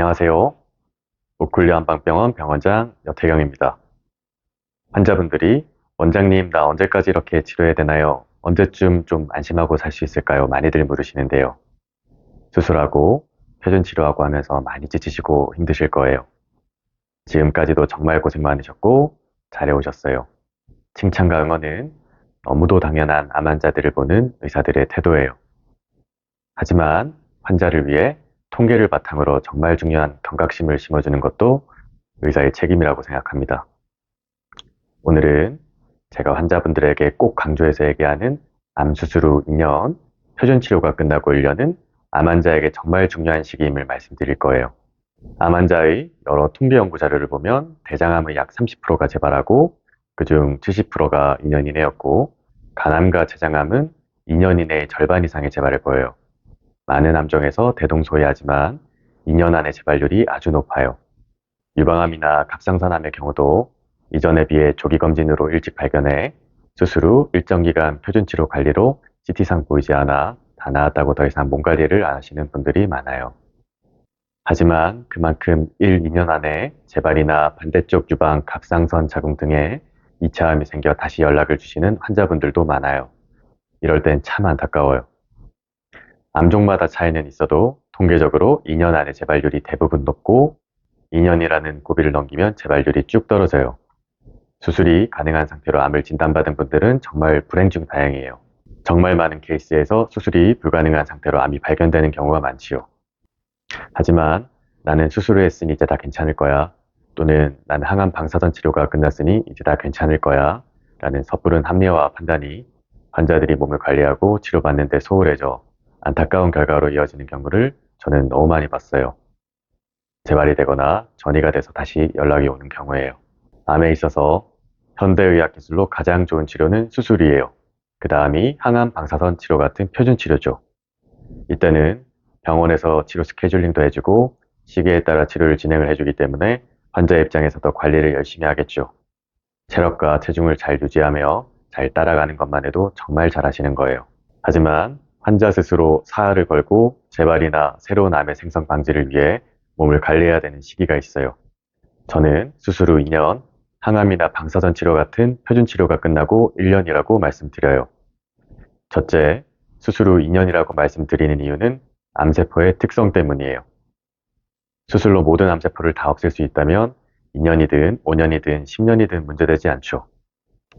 안녕하세요. 오클리 한방병원 병원장 여태경입니다. 환자분들이 원장님 나 언제까지 이렇게 치료해야 되나요? 언제쯤 좀 안심하고 살 수 있을까요? 많이들 물으시는데요. 수술하고 표준 치료하고 하면서 많이 지치시고 힘드실 거예요. 지금까지도 정말 고생 많으셨고 잘해오셨어요. 칭찬과 응원은 너무도 당연한 암 환자들을 보는 의사들의 태도예요. 하지만 환자를 위해 통계를 바탕으로 정말 중요한 경각심을 심어주는 것도 의사의 책임이라고 생각합니다. 오늘은 제가 환자분들에게 꼭 강조해서 얘기하는 암 수술 후 2년, 표준 치료가 끝나고 1년은 암 환자에게 정말 중요한 시기임을 말씀드릴 거예요. 암 환자의 여러 통계 연구 자료를 보면 대장암의 약 30%가 재발하고 그중 70%가 2년 이내였고 간암과 췌장암은 2년 이내의 절반 이상의 재발을 보여요. 많은 암종에서 대동소이하지만 2년 안의 재발률이 아주 높아요. 유방암이나 갑상선암의 경우도 이전에 비해 조기 검진으로 일찍 발견해 수술 후 일정 기간 표준 치료 관리로 CT상 보이지 않아 다 나았다고 더 이상 몸 관리를 안 하시는 분들이 많아요. 하지만 그만큼 1, 2년 안에 재발이나 반대쪽 유방 갑상선 자궁 등의 2차 암이 생겨 다시 연락을 주시는 환자분들도 많아요. 이럴 땐 참 안타까워요. 암종마다 차이는 있어도 통계적으로 2년 안에 재발률이 대부분 높고 2년이라는 고비를 넘기면 재발률이 쭉 떨어져요. 수술이 가능한 상태로 암을 진단받은 분들은 정말 불행 중 다행이에요. 정말 많은 케이스에서 수술이 불가능한 상태로 암이 발견되는 경우가 많지요. 하지만 나는 수술을 했으니 이제 다 괜찮을 거야. 또는 나는 항암 방사선 치료가 끝났으니 이제 다 괜찮을 거야. 라는 섣부른 합리화와 판단이 환자들이 몸을 관리하고 치료받는데 소홀해져 안타까운 결과로 이어지는 경우를 저는 너무 많이 봤어요. 재발이 되거나 전이가 돼서 다시 연락이 오는 경우에요. 암에 있어서 현대의학 기술로 가장 좋은 치료는 수술이에요. 그 다음이 항암 방사선 치료 같은 표준 치료죠. 이때는 병원에서 치료 스케줄링도 해주고 시기에 따라 치료를 진행을 해주기 때문에 환자 입장에서도 관리를 열심히 하겠죠. 체력과 체중을 잘 유지하며 잘 따라가는 것만 해도 정말 잘하시는 거예요. 하지만 환자 스스로 사활을 걸고 재발이나 새로운 암의 생성 방지를 위해 몸을 관리해야 되는 시기가 있어요. 저는 수술 후 2년, 항암이나 방사선 치료 같은 표준 치료가 끝나고 1년이라고 말씀드려요. 첫째, 수술 후 2년이라고 말씀드리는 이유는 암세포의 특성 때문이에요. 수술로 모든 암세포를 다 없앨 수 있다면 2년이든 5년이든 10년이든 문제되지 않죠.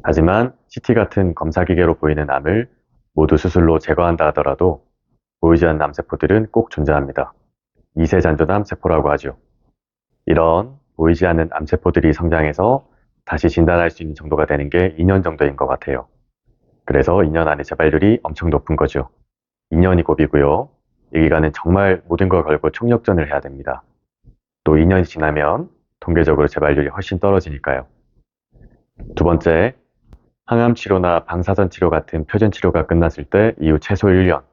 하지만 CT 같은 검사기계로 보이는 암을 모두 수술로 제거한다 하더라도 보이지 않는 암세포들은 꼭 존재합니다. 이세 잔존 암 세포라고 하죠. 이런 보이지 않는 암세포들이 성장해서 다시 진단할 수 있는 정도가 되는 게 2년 정도인 것 같아요. 그래서 2년 안에 재발률이 엄청 높은 거죠. 2년이 고비고요. 이 기간은 정말 모든 걸 걸고 총력전을 해야 됩니다. 또 2년이 지나면 통계적으로 재발률이 훨씬 떨어지니까요. 두 번째, 항암 치료나 방사선 치료 같은 표준 치료가 끝났을 때 이후 최소 1년,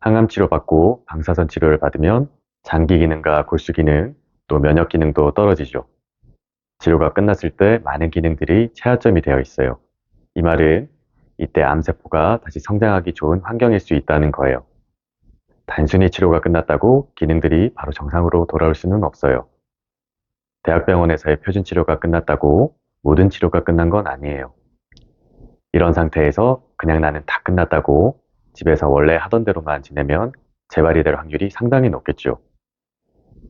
항암 치료 받고 방사선 치료를 받으면 장기 기능과 골수 기능, 또 면역 기능도 떨어지죠. 치료가 끝났을 때 많은 기능들이 최하점이 되어 있어요. 이 말은 이때 암세포가 다시 성장하기 좋은 환경일 수 있다는 거예요. 단순히 치료가 끝났다고 기능들이 바로 정상으로 돌아올 수는 없어요. 대학병원에서의 표준 치료가 끝났다고 모든 치료가 끝난 건 아니에요. 이런 상태에서 그냥 나는 다 끝났다고 집에서 원래 하던 대로만 지내면 재발이 될 확률이 상당히 높겠죠.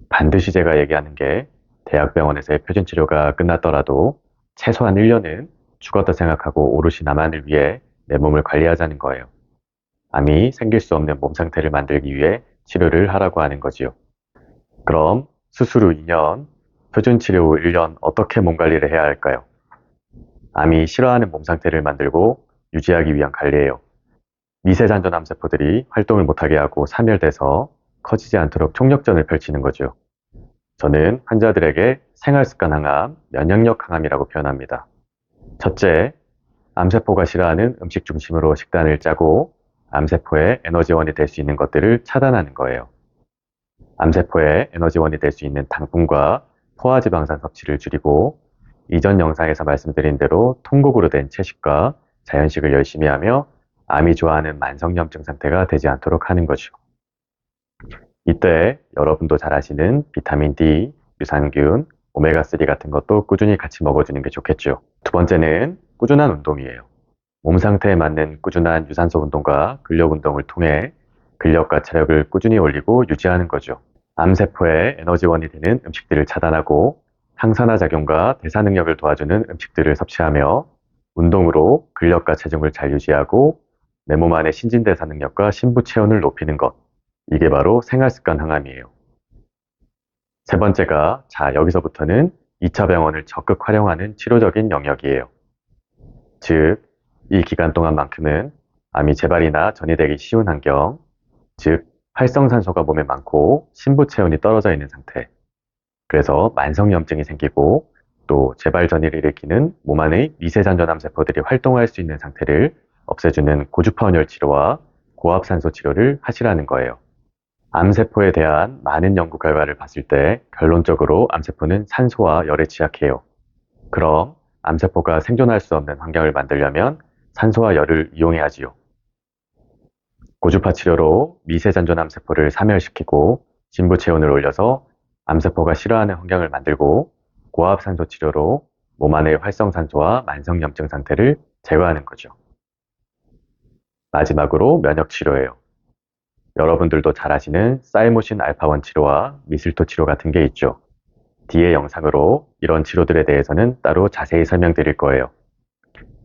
반드시 제가 얘기하는 게 대학병원에서의 표준 치료가 끝났더라도 최소한 1년은 죽었다 생각하고 오롯이 나만을 위해 내 몸을 관리하자는 거예요. 암이 생길 수 없는 몸 상태를 만들기 위해 치료를 하라고 하는 거지요. 그럼 수술 후 2년, 표준 치료 후 1년 어떻게 몸 관리를 해야 할까요? 암이 싫어하는 몸 상태를 만들고 유지하기 위한 관리예요. 미세잔존 암세포들이 활동을 못하게 하고 사멸돼서 커지지 않도록 총력전을 펼치는 거죠. 저는 환자들에게 생활습관 항암, 면역력 항암이라고 표현합니다. 첫째, 암세포가 싫어하는 음식 중심으로 식단을 짜고 암세포의 에너지원이 될 수 있는 것들을 차단하는 거예요. 암세포의 에너지원이 될 수 있는 당분과 포화지방산 섭취를 줄이고 이전 영상에서 말씀드린 대로 통곡으로 된 채식과 자연식을 열심히 하며 암이 좋아하는 만성염증 상태가 되지 않도록 하는 거죠. 이때 여러분도 잘 아시는 비타민 D, 유산균, 오메가3 같은 것도 꾸준히 같이 먹어주는 게 좋겠죠. 두 번째는 꾸준한 운동이에요. 몸 상태에 맞는 꾸준한 유산소 운동과 근력 운동을 통해 근력과 체력을 꾸준히 올리고 유지하는 거죠. 암세포의 에너지원이 되는 음식들을 차단하고 항산화 작용과 대사 능력을 도와주는 음식들을 섭취하며 운동으로 근력과 체중을 잘 유지하고 내 몸 안의 신진대사 능력과 신부 체온을 높이는 것. 이게 바로 생활습관 항암이에요. 세 번째가 자 여기서부터는 2차 병원을 적극 활용하는 치료적인 영역이에요. 즉, 이 기간 동안만큼은 암이 재발이나 전이되기 쉬운 환경, 즉 활성산소가 몸에 많고 신부 체온이 떨어져 있는 상태. 그래서 만성염증이 생기고 또 재발 전이를 일으키는 몸 안의 미세잔전암 세포들이 활동할 수 있는 상태를 없애주는 고주파온열 치료와 고압산소 치료를 하시라는 거예요. 암세포에 대한 많은 연구 결과를 봤을 때 결론적으로 암세포는 산소와 열에 취약해요. 그럼 암세포가 생존할 수 없는 환경을 만들려면 산소와 열을 이용해야지요. 고주파 치료로 미세잔존 암세포를 사멸시키고 진부 체온을 올려서 암세포가 싫어하는 환경을 만들고 고압산소 치료로 몸 안의 활성산소와 만성염증 상태를 제거하는 거죠. 마지막으로 면역 치료예요. 여러분들도 잘 아시는 사이모신 알파1 치료와 미슬토 치료 같은 게 있죠. 뒤에 영상으로 이런 치료들에 대해서는 따로 자세히 설명드릴 거예요.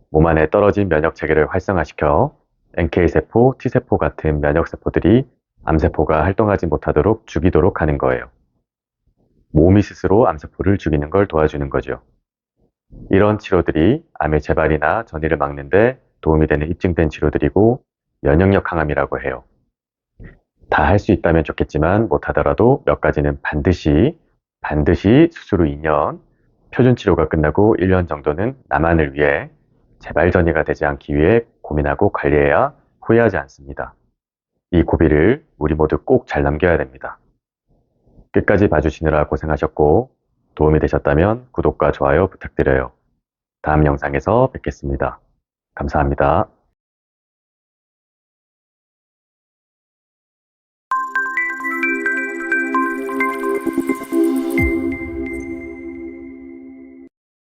몸 안에 떨어진 면역 체계를 활성화시켜 NK세포, T세포 같은 면역세포들이 암세포가 활동하지 못하도록 죽이도록 하는 거예요. 몸이 스스로 암세포를 죽이는 걸 도와주는 거죠. 이런 치료들이 암의 재발이나 전이를 막는데 도움이 되는 입증된 치료들이고 면역력 항암이라고 해요. 다 할 수 있다면 좋겠지만 못하더라도 몇 가지는 반드시 반드시 수술 후 2년, 표준 치료가 끝나고 1년 정도는 나만을 위해 재발 전이가 되지 않기 위해 고민하고 관리해야 후회하지 않습니다. 이 고비를 우리 모두 꼭 잘 넘겨야 됩니다. 끝까지 봐주시느라 고생하셨고 도움이 되셨다면 구독과 좋아요 부탁드려요. 다음 영상에서 뵙겠습니다. 감사합니다.